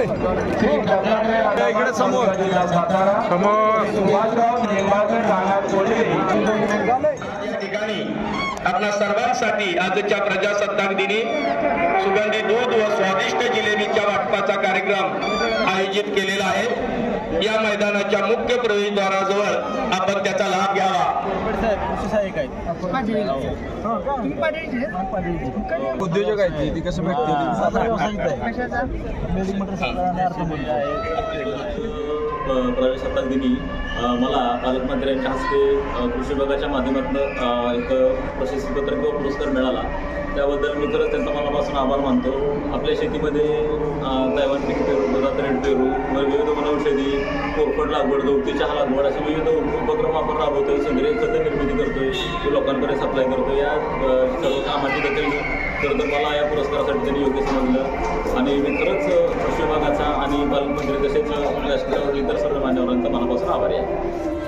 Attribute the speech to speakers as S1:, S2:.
S1: इकडे समोर. समोर.
S2: आपल्या सर्वांसाठी आजच्या प्रजासत्ताक दिनी सुगंधी दूध व स्वादिष्ट जिलेबीच्या वाटपाचा कार्यक्रम आयोजित केलेला आहे. या मैदानाच्या मुख्य प्रवेशद्वाराजवळ आपण त्याचा लाभ घ्यावा
S1: उद्योजक आहेत ती कसं भेटते
S3: प्रवेशात्मक दिनी अ, मला पालकमंत्र्यांच्या हस्ते अ, कृषी विभागाच्या माध्यमातून अ, एक प्रशस्तीपत्र किंवा पुरस्कार मिळाला. त्याबद्दल मी खरंच त्यांचा मनापासून आभार मानतो. आपल्या शेतीमध्ये अ, तैवान पीक पेरू दुधात रेड पेरू व विविध वनौषधी कोरफड लागवड गवती चहा लागवड असे विविध उपक्रम आपण राबवतोय. सेंद्रिय खत निर्मिती करतोय. ते लोकांकडे सप्लाय करतोय. या सर्व कामाची देखील तर मला या पुरस्कारासाठी त्यांनी योग्य समजलं आणि मित्रच कृषी विभागाचा आणि पालकमंत्री तसेच राष्ट्रीय इतर सर्व मान्यवरांचा मनापासून आभारी आहे.